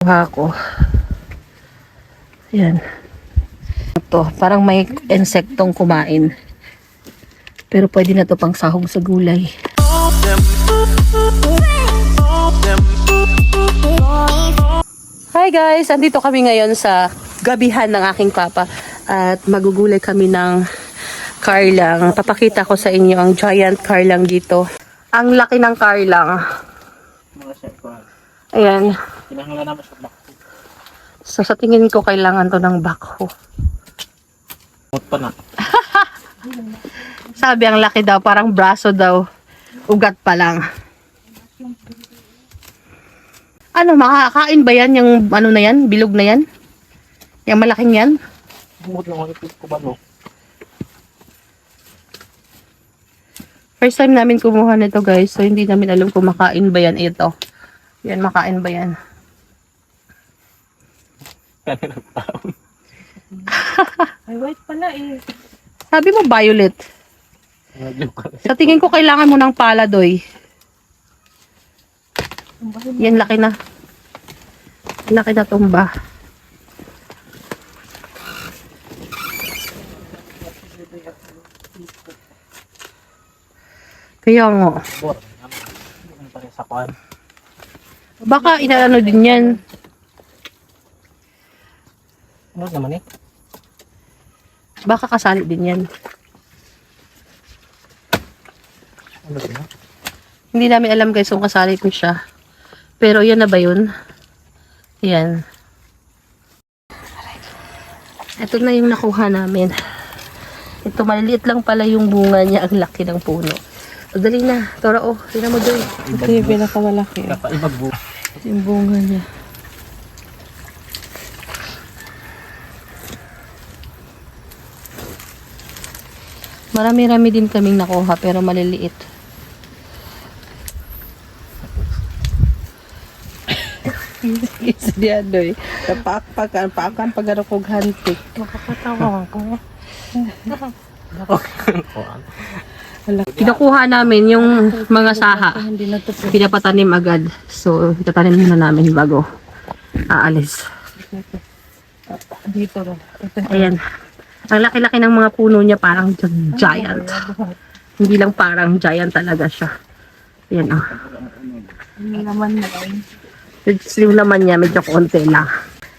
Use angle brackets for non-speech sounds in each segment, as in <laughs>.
Kuha ko. Yan. Ito, parang may insektong kumain. Pero pwede na to pang sahog sa gulay. Hi guys! Andito kami ngayon sa gabihan ng aking papa. At magugulay kami ng karlang. Papakita ko sa inyo ang giant karlang dito. Ang laki ng karlang. mga. Ayan. Kinahanglan naman sa back. So sa tingin ko kailangan to ng backhoe. Mot pa na. <laughs> Sabi ang laki daw, parang braso daw. Ugat pa lang. Ano, makakain ba yan? Yung ano na yan? Bilog na yan? Yung malaking yan? Bukod lang ako ko ba no? First time namin kumuha nito guys. So hindi namin alam kung makain ba yan ito. Yan, makain ba yan? <laughs> Ay, white pala eh. Sabi mo violet. Sa tingin ko kailangan mo ng paladoy. Yan, laki na. Laki na tumba. Kaya nga. Bor. Ano pa rin sa kwan? Baka inaano din yan. Ano naman eh? Baka kasali din yan. Ano ha? Hindi namin alam guys kung kasali ko siya. Pero yan na ba yun? Yan. Ito na yung nakuha namin. Ito maliliit lang pala yung bunga niya. Ang laki ng puno. Dali na. Tora, oh. Tingnan mo doon. Ito yung pinakamalaki. oh. Kapaibag bu. Yung bunga niya. Marami-rami din kaming nakuha pero maliliit. Isa diyan doy. Napakpakan, pakan pag ano kong hantik. Makakatawa ko. <laughs> <laughs> Kuan. Kinukuha namin yung mga saha. Pinapatanim agad. So, itatanim muna namin bago aalis. dito rin. Ayan. Ang laki-laki ng mga puno niya parang giant. Hindi lang parang giant talaga siya. Ayan oh. Ano naman na lang. Yung laman niya medyo konti lang.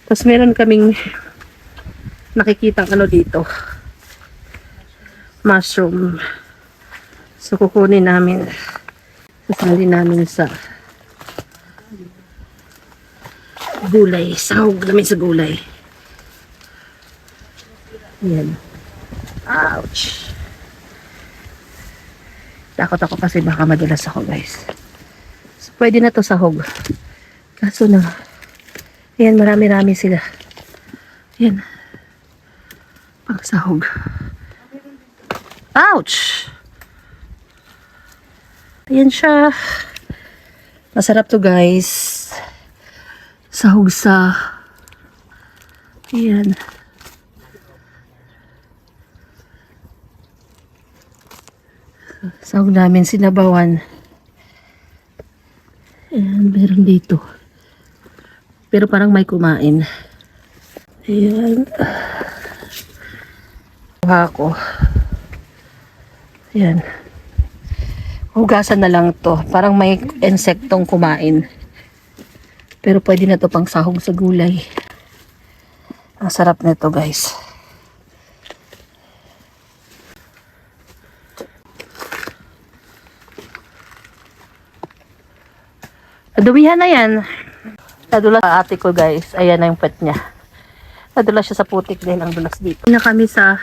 Tapos meron kaming nakikitang ano dito. Mushroom. So kukunin namin. Sasali namin sa gulay. Sahog namin sa gulay. Yan. Ouch. Takot ako kasi baka madulas ako guys. So, pwede na to sahog. Kaso na, ayan, marami-rami sila. Ayan. Pagsahog. Ouch! Ayan siya. Masarap to guys. Sa... Ayan. Sahog namin sinabawan. Ayan, meron dito. Pero parang may kumain. Ayan. Kuha ko. Ayan. Hugasan na lang to. Parang may insektong kumain. Pero pwede na to pang sahog sa gulay. Ang sarap nito guys. Adumihan na yan. Nadulas sa ate ko guys. Ayan na yung pet niya. Nadulas siya sa putik dahil ang dulas dito. Na kami sa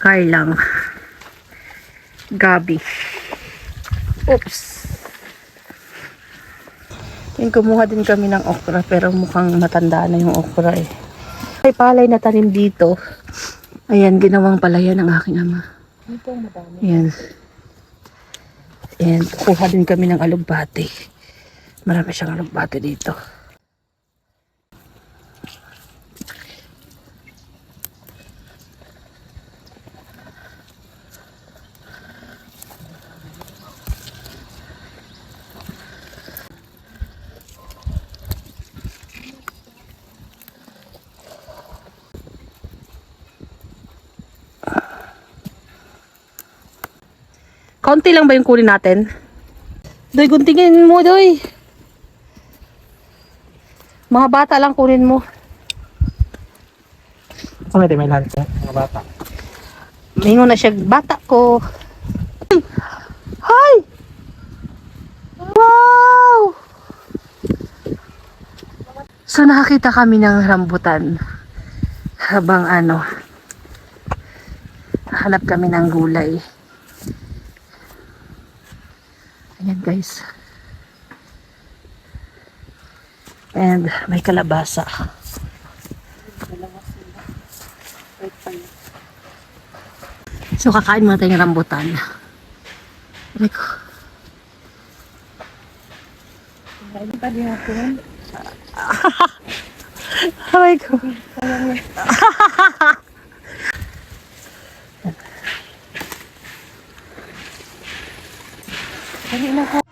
Carlang. Gabi. Oops. Yung kumuha din kami ng okra pero mukhang matanda na yung okra eh. May palay na tanim dito. Ayan, ginawang palayan ng aking ama. Ito madami. Ayan. And kuha din kami ng alugbati. Marami siyang alugbati dito. Kaunti lang ba yung kunin natin? Doy, guntingin mo, Doy. Mga bata lang kunin mo. Sa may may lahat eh, mga bata. Mingo na siya, bata ko. Hi! Wow! So nakakita kami ng rambutan habang ano, hanap kami ng gulay. Ayan guys. And may kalabasa. So kakain muna tayong rambutan. Aray ko. Kain pa din ako. <laughs> Aray ko. <laughs> Dali na ko.